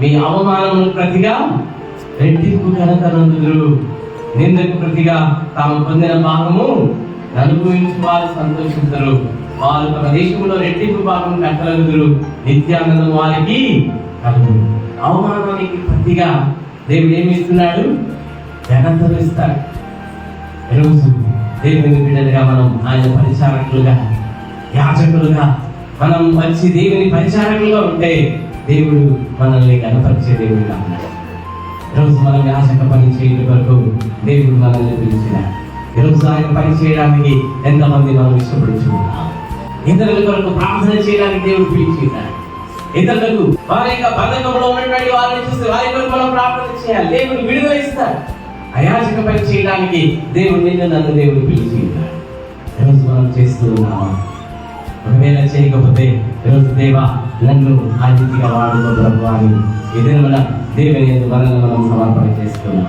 మీ అవమానము ప్రతిగా రెట్టింపు ఘనత నిందకు ప్రతిగా తాము పొందిన భాగము అనుభవించి వారు సంతోషించరు. వారు తమ దేశంలో రెట్టింపు భాగం కట్టగలుగురు నిత్యానందం వారికి కలుగు అవమానానికి ప్రతిగా దేవుడు ఏమి ఇస్తున్నాడు? ఘనతను ఇస్తాడు. ఈరోజు దేవుని బిడ్డలుగా మనం ఆయన పరిచారకులుగా యాచకులుగా మనం వచ్చి దేవుని పరిచారకులుగా ఉంటే దేవుడు మనల్ని కనపరిచే దేవుడు ఉన్నాడు ఈరోజు మనం యాచక పని చేయడం వరకు దేవుడు మనల్ని పిలిచిన. ఈరోజు ఆయన పని చేయడానికి ఎంతమంది మనం ఇష్టపడుచున్నాం? ఇతరుల కొరకు ప్రార్థన చేయడానికి దేవుడు పిలిచినాడు ఇతరులకు వారి యొక్క బంధకంలో ఉన్నటువంటి వారిని చూస్తే వారి కొరకు మనం ప్రార్థన చేయాలి. దేవుడు విడుదల ఇస్తాడు. అయాచక పని చేయడానికి దేవుడు నిన్ను నన్ను దేవుడు పిలిచినాడు ఈరోజు మనం చేస్తూ ఉన్నామా? ఒకవేళ చేయకపోతే ఈరోజు దేవ నన్ను ఆ రీతిగా వాడుకో ప్రభు అని ఈ మన దేవుని యందు మనం సమర్పణ చేసుకున్నాం